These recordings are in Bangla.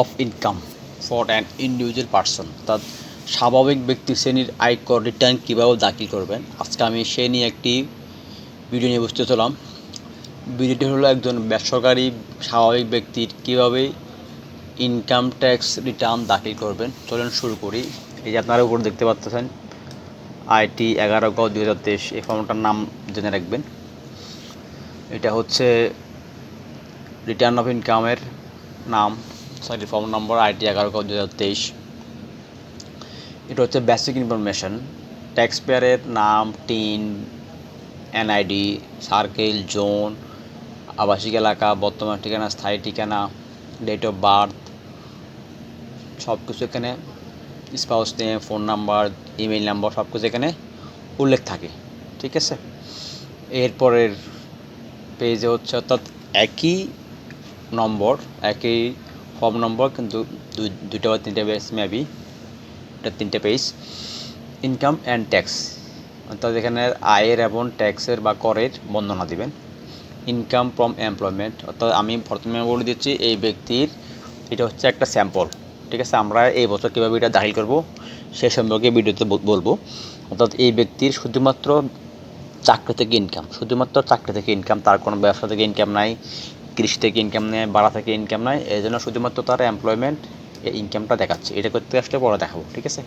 Of income for an individual person অর্থাৎ স্বাভাবিক ব্যক্তি শ্রেণির আয়কর রিটার্ন কীভাবে দাখিল করবেন? আজকে আমি সে নিয়ে একটি ভিডিও নিয়ে বুঝতে চলাম ভিডিওটি হলো একজন বেসরকারি স্বাভাবিক ব্যক্তির কীভাবে ইনকাম ট্যাক্স রিটার্ন দাখিল করবেন। চলুন শুরু করি। এই যে আপনারা উপর দেখতে পাচ্ছেন, আইটি এগারো গ দুই হাজার তেইশ, এই ফর্মটার নাম জেনে রাখবেন। এটা হচ্ছে রিটার্ন অফ ইনকামের নাম। সরি ফর্ম নম্বর আইটি এগারো দু হাজার তেইশ। এটা হচ্ছে বেসিক ইনফরমেশন ট্যাক্স পেয়ারের নাম টিন এনআইডি সার্কেল জোন আবাসিক এলাকা, বর্তমান ঠিকানা, স্থায়ী ঠিকানা ডেট অফ বার্থ সব কিছু এখানে spouse name phone number email number সব কিছু এখানে উল্লেখ থাকে, ঠিক আছে? এরপরের পেজে হচ্ছে অর্থাৎ একই নম্বর, একই ফর্ম নম্বর কিন্তু দুইটা বা তিনটে পেজ মেবি এটা তিনটে পেজ ইনকাম অ্যান্ড ট্যাক্স অর্থাৎ এখানে আয়ের এবং ট্যাক্সের বা করের বর্ণনা দিবেন। ইনকাম ফ্রম এমপ্লয়মেন্ট অর্থাৎ আমি প্রথমে বলে দিচ্ছি, এই ব্যক্তির এটা হচ্ছে একটা স্যাম্পল ঠিক আছে? আমরা এই বছর কীভাবে এটা দাখিল করব, সে সম্পর্কে ভিডিওতে বলব। অর্থাৎ এই ব্যক্তির শুধুমাত্র চাকরি থেকে ইনকাম শুধুমাত্র চাকরি থেকে ইনকাম তার কোনো ব্যবসা থেকে ইনকাম নাই। কৃষি থেকে ইনকাম নেয়, বাড়া থেকে ইনকাম নেয়, এই জন্য শুধুমাত্র তার এমপ্লয়মেন্ট এই ইনকামটা দেখাচ্ছে। এটা করতে আসলে পরে দেখাবো, ঠিক আছে?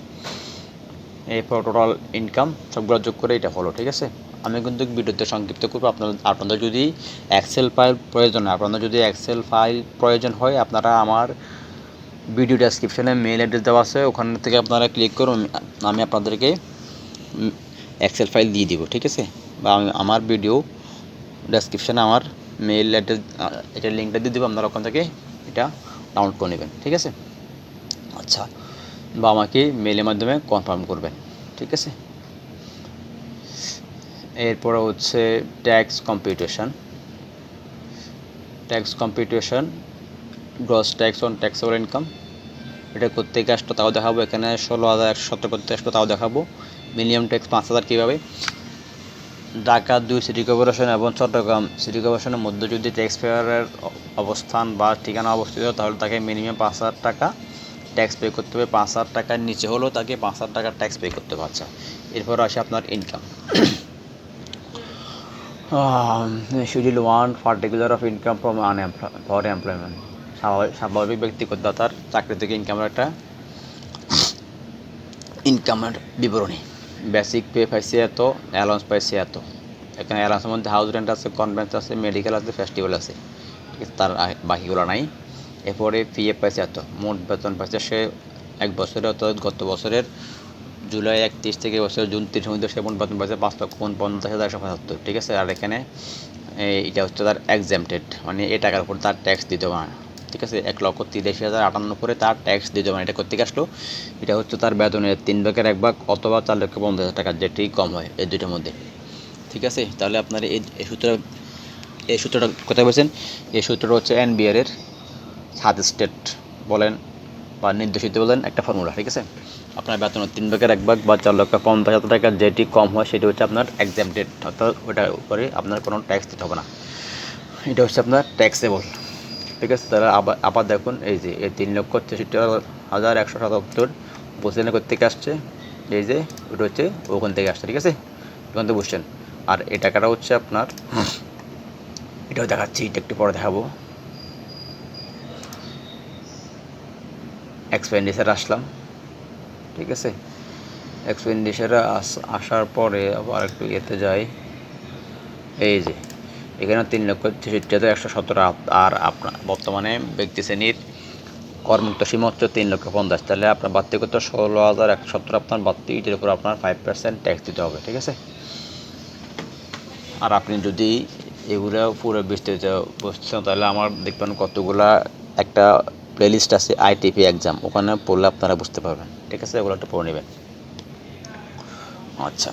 এরপর টোটাল ইনকাম সবগুলো যোগ করে এটা হলো, ঠিক আছে? আমি কিন্তু ভিডিওতে সংক্ষিপ্ত করব। আপনাদের আপনাদের যদি এক্সেল ফাইল প্রয়োজন হয়, আপনাদের যদি এক্সেল ফাইল প্রয়োজন হয়, আপনারা আমার ভিডিও ডেসক্রিপশনে মেল অ্যাড্রেস দেওয়া আছে, ওখান থেকে আপনারা ক্লিক করুন, আমি আপনাদেরকে এক্সেল ফাইল দিয়ে দিব, ঠিক আছে? বা আমি, আমার ভিডিও ডেসক্রিপশনে আমার মেল অ্যাড্রেস এটার লিঙ্কটা দিয়ে দেবো, আপনারা ওখান থেকে এটা ডাউনলোড করে নেবেন, ঠিক আছে? আচ্ছা বা আমাকে মেলের মাধ্যমে কনফার্ম করবেন, ঠিক আছে? এরপরে হচ্ছে tax computation tax computation gross tax on taxable income এটা করতে আসতো তাও দেখাবো, এখানে ষোলো হাজার একশো সত্তর করতে আসতো তাও দেখাবো মিনিমাম ট্যাক্স পাঁচ হাজার কীভাবে? ঢাকা দুই সিটি কর্পোরেশন এবং চট্টগ্রাম সিটি কর্পোরেশনের মধ্যে যদি ট্যাক্স পেয়ারের অবস্থান বা ঠিকানা অবস্থিত, তাহলে তাকে মিনিমাম পাঁচ হাজার টাকা ট্যাক্স পে করতে হবে। পাঁচ হাজার টাকার নিচে হলেও তাকে পাঁচ হাজার টাকার ট্যাক্স পে করতে পারছে এরপর আসে আপনার income schedule one particular of income from unemploy for employment স্বাভাবিক স্বাভাবিক ব্যক্তিগত তার চাকরি থেকে ইনকামের একটা ইনকামের বিবরণী। বেসিক পে পাইছে এত অ্যালাউন্স পাইছে এত। এখানে অ্যালাউন্সের মধ্যে হাউস রেন্ট আছে কনভেন্স আছে মেডিকেল আছে ফেস্টিভ্যাল আছে। তার বাকিগুলো নাই। এরপরে পি এফ পাইছে এত, মোট বেতন পাইছে সে এক বছরে অর্থাৎ গত বছরের জুলাই একত্রিশ থেকে বছর জুন তিরিশ মধ্যে সে মোট বেতন পাইছে পাঁচ লক্ষ পঞ্চাশ হাজার একশো পঁচাত্তর। ঠিক আছে, আর এখানে এটা হচ্ছে তার এক্সামটেড মানে এই টাকার উপর তার ট্যাক্স দিতে না ঠিক আছে, এক লক্ষ তিরাশি হাজার আটান্ন করে তার ট্যাক্স দিয়ে হবে না এটা করতে আসলো? এটা হচ্ছে তার বেতনের তিন ভাগের এক ভাগ অথবা চার লক্ষ পঞ্চাশ হাজার টাকা, যেটি কম হয় এই দুইটার মধ্যে। ঠিক আছে, তাহলে আপনার এই সূত্র এই সূত্রটা কোথায় বলছেন? এই সূত্রটা হচ্ছে এনবিআর এর সাজেস্টেড বলেন বা নির্দেশিত বলেন একটা ফর্মুলা ঠিক আছে? আপনার বেতনের তিন ভাগের এক ভাগ বা চার লক্ষ পঞ্চাশ হাজার টাকা, যেটি কম হয় সেটি হচ্ছে আপনার এক্সামটেড অর্থাৎ ওটার উপরে আপনার কোনো ট্যাক্স দিতে হবে না। এটা হচ্ছে আপনার ট্যাক্সেবল ঠিক আছে তাহলে আবার আবার দেখুন, এই যে, এই তিন লক্ষ তেষট্টি হাজার একশো সাতাত্তর বসলেন থেকে আসছে? এই যে, ওটা হচ্ছে ওখান থেকে আসছে, ঠিক আছে? ওখান থেকে বুঝছেন। আর এই টাকাটা হচ্ছে আপনার, এটাও দেখাচ্ছি, এটা একটু পরে দেখাবো। এক্সপেন্ডিচার আসলাম, ঠিক আছে? এক্সপেন্ডিচারে আসার পরে আবার একটু ইয়েতে যাই। এই যে এখানে তিন লক্ষ তেষট্টি হাজার একশো সতেরো আর আপনার বর্তমানে ব্যক্তি শ্রেণির কর্মুক্ত সীমা হচ্ছে তিন লক্ষ পঞ্চাশ। তাহলে আপনার বাড়তি করতে ষোলো হাজার একশো সত্তর আপনার এটার উপর আপনার ফাইভ পার্সেন্ট ট্যাক্স দিতে হবে, ঠিক আছে? আর আপনি যদি এগুলো পুরো বিস্তারিত বুঝছেন, তাহলে আমার দেখবেন কতগুলা একটা প্লেলিস্ট আছে আইটিপি এক্সাম ওখানে পড়লে আপনারা বুঝতে পারবেন, ঠিক আছে? এগুলো একটা পড়ে নেবেন। আচ্ছা।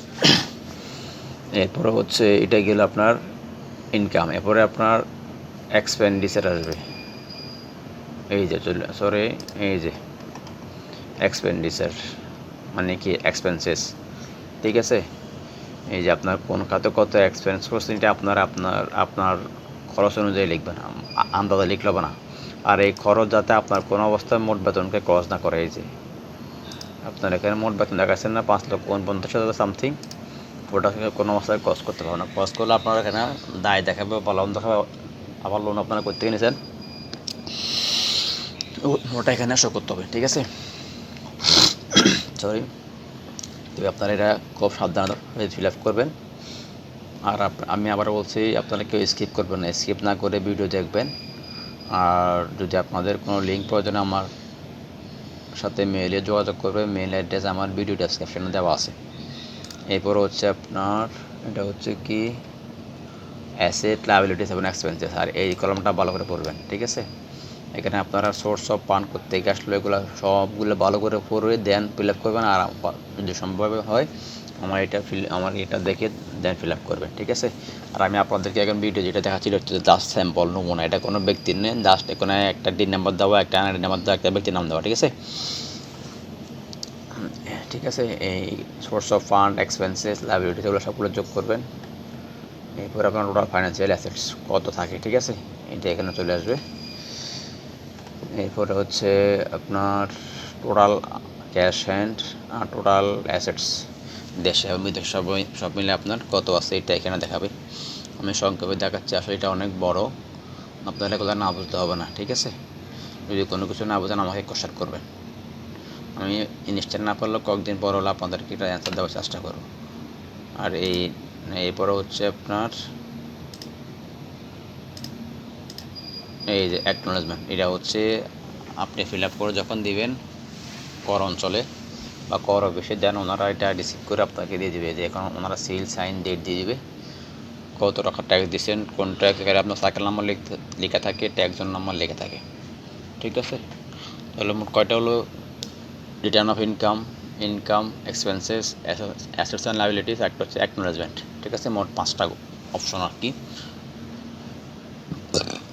এরপরে হচ্ছে, এটা গেল আপনার ইনকাম এরপরে আপনার এক্সপেন্ডিচার আসবে। এই যে চলে সরি এই যে এক্সপেন্ডিচার মানে কি এক্সপেন্সেস ঠিক আছে? এই যে আপনার কোন খাতে কত এক্সপেন্স করছেন, এটা আপনার আপনার আপনার খরচ অনুযায়ী লিখবেন আন্দাজে লিখলে না। আর এই খরচ যাতে আপনার কোনো অবস্থায় মোট বেতনকে ক্রস না করে, এই যে। আপনার এখানে মোট বেতন দেখাচ্ছেন না, পাঁচ লক্ষ উনপঞ্চাশ হাজার সামথিং ওটাকে কোনো অবস্থায় ক্রস করতে পারবে না। ক্রস করলে আপনারা এখানে দায় দেখাবে বা লোন দেখাবে আবার লোন আপনারা করতে নিয়েছেন ওটা এখানে শো করতে হবে, ঠিক আছে? সরি তবে আপনারা এটা খুব সাবধানে ফিল আপ করবেন। আর আমি আবার বলছি, আপনারা কেউ স্কিপ করবেন না স্কিপ না করে ভিডিও দেখবেন। আর যদি আপনাদের কোনো লিঙ্ক প্রয়োজন, আমার সাথে মেইলে যোগাযোগ করবেন। মেইল অ্যাড্রেস আমার ভিডিও ডেসক্রিপশনে দেওয়া আছে। এরপর হচ্ছে আপনার, এটা হচ্ছে কি? অ্যাসেট লাইবিলিটিস এবং এক্সপেন্সেস আর এই কলমটা ভালো করে পড়বেন, ঠিক আছে? এখানে আপনারা সোর্স অফ পান করতে আসলে এগুলো সবগুলো ভালো করে পড়ে দেন ফিল আপ করবেন, আর যদি সম্ভব হয়, আমার এটা ফিল আমার এটা দেখে দেন ফিল আপ করবেন, ঠিক আছে? আর আমি আপনাদেরকে এখন ভিডিও যেটা দেখাচ্ছি, এটা হচ্ছে জাস্ট স্যাম্পল নমুনা, এটা কোনো ব্যক্তির নেই জাস্ট এখানে একটা ডিন নাম্বার দেওয়া, একটা নাম্বার দেওয়া, একটা ব্যক্তির নাম দেওয়া, ঠিক আছে? ঠিক আছে, এই source of fund expenses liabilities এগুলো সবগুলো যোগ করবেন। এরপর আপনার টোটাল ফাইন্যান্সিয়াল অ্যাসেটস কত থাকে, ঠিক আছে? এটা এখানে চলে আসবে। এরপরে হচ্ছে আপনার টোটাল ক্যাশ হ্যান্ড আর টোটাল অ্যাসেটস দেশে এবং বিদেশে সব সব মিলে আপনার কত আছে, এটা এখানে দেখাবে। আমি সংক্ষেপে দেখাচ্ছি, আসলে এটা অনেক বড়। আপনার এগুলো না বুঝতে হবে না, ঠিক আছে? যদি কোনো কিছু না বোঝেন, আমাকে কোশ্চেন করবেন। আমি ইনস্ট্যান্ট না পারলেও কয়েকদিন পর হলে আপনাদেরকে এটা অ্যান্সার দেওয়ার চেষ্টা করব। আর এই, এরপরে হচ্ছে আপনার, এই যে অ্যাকনোলেজমেন্ট এটা হচ্ছে আপনি ফিল আপ করে যখন দিবেন কর অঞ্চলে বা কর অফিসে দেন ওনারা এটা রিসিভ করে আপনাকে দিয়ে দেবে যে এখন ওনারা সিল সাইন ডেট দিয়ে দেবে। কত টাকা ট্যাক্স দিচ্ছেন, কোন ট্যাক্স এখানে আপনার সাইকেল নাম্বার লিখতে, লেখা থাকে ট্যাক্সের নাম্বার লেখা থাকে। ঠিক আছে? তাহলে মোট কয়টা হলো? Return of income income expenses assets and liabilities একটা হচ্ছে অ্যাকনোলেজমেন্ট ঠিক আছে, মোট পাঁচটা অপশন আর কি।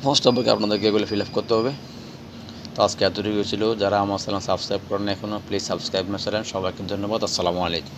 ফার্স্ট টপিকে আপনাদেরকে এগুলো ফিল আপ করতে হবে। তো আজকে এতটুকু ছিল। যারা আমার চ্যানেল সাবস্ক্রাইব করেন এখনও প্লিজ সাবস্ক্রাইব না, চ্যানেল। সবাইকে ধন্যবাদ। আসসালামু আলাইকুম।